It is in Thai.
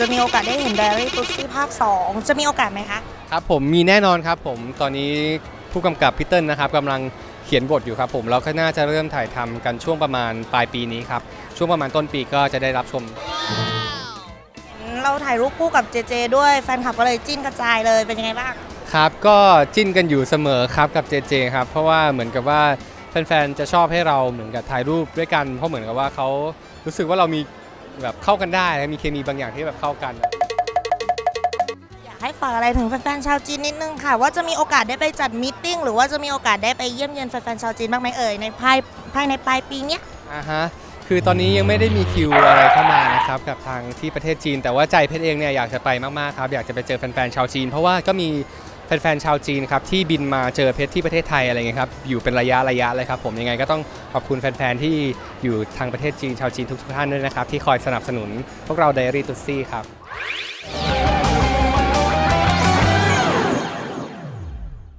จะมีโอกาสได้เห็นไดอารี่ตุ๊ซี่ภาค 2 จะมีโอกาสไหมคะ ครับผมมีแน่นอนครับผมตอนนี้ผู้กำกับพีเติ้ลนะครับกำลังเขียนบทอยู่ครับผมแล้วก็น่าจะเริ่มถ่ายทำกันช่วงประมาณปลายปีนี้ครับช่วงประมาณต้นปีก็จะได้รับชม เราถ่ายรูปคู่กับเจเจด้วยแฟนคลับก็เลยจิ้นกระจายเลยเป็นยังไงบ้าง ครับก็จิ้นกันอยู่เสมอครับกับเจเจครับเพราะว่าเหมือนกับว่าแฟนๆจะชอบให้เราเหมือนกับถ่ายรูปด้วยกัน เพราะเหมือนกับว่าเขารู้สึกว่าเรามี แบบเข้ากันได้มีเคมีบางอย่างที่แบบเข้ากันอยากให้ฝากอะไรถึงแฟนๆชาวจีนนิดนึงค่ะ ว่าจะมีโอกาสได้ไปจัดมตติ팅หรือว่าจะมีโอกาสได้ไปเยี่ยมเยียนแฟนๆชาวจีนบ้างไหมเอ่ยในภายภายในปลายปีเนี้ย อ่าฮะ คือตอนนี้ยังไม่ได้มีคิวอะไรเข้ามานะครับกับทางที่ประเทศจีน แต่ว่าใจเพชรเองเนี่ยอยากจะไปมากๆครับ อยากจะไปเจอแฟนๆชาวจีน เพราะว่าก็มี แฟนๆชาวจีนครับที่บินมาเจอเพชรที่ประเทศไทยอะไรเงี้ยครับอยู่เป็นระยะระยะเลยครับผมยังไงก็ต้องขอบคุณแฟนๆที่อยู่ทางประเทศจีนชาวจีนทุกๆท่านด้วยนะครับที่คอยสนับสนุนพวกเราไดอารี่ตุซี่ครับ